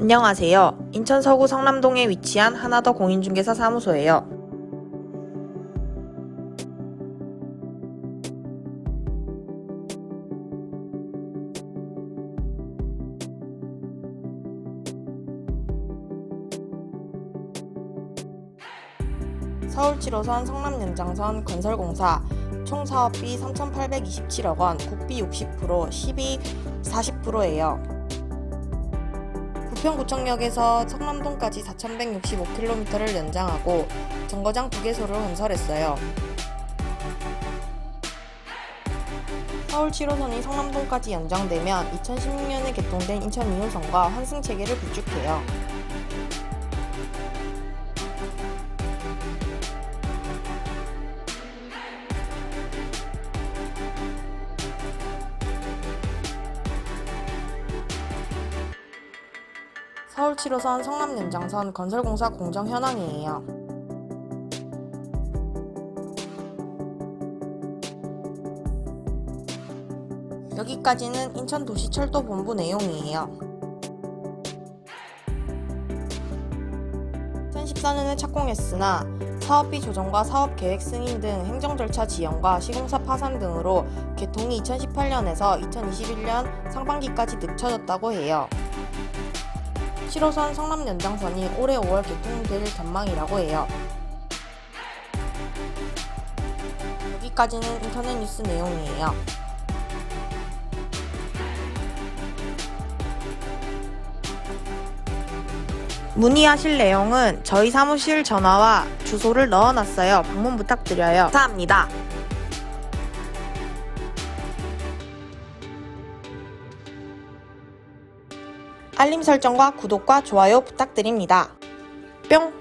안녕하세요. 인천 서구 성남동에 위치한 하나더 공인중개사 사무소예요. 서울 7호선 성남 연장선 건설공사 총 사업비 3,827억 원, 국비 60%, 시비 40%예요. 부평구청역에서 성남동까지 4,165km를 연장하고 정거장 2개소를 건설했어요. 서울 7호선이 성남동까지 연장되면 2016년에 개통된 인천 2호선과 환승 체계를 구축해요. 서울 7호선 성남 연장선 건설공사 공정 현황이에요. 여기까지는 인천도시철도 본부 내용이에요. 2014년에 착공했으나 사업비 조정과 사업 계획 승인 등 행정 절차 지연과 시공사 파산 등으로 개통이 2018년에서 2021년 상반기까지 늦춰졌다고 해요. 7호선 성남 연장선이 올해 5월 개통될 전망이라고 해요. 여기까지는 인터넷 뉴스 내용이에요. 문의하실 내용은 저희 사무실 전화와 주소를 넣어놨어요. 방문 부탁드려요. 감사합니다. 알림 설정과 구독과 좋아요 부탁드립니다. 뿅!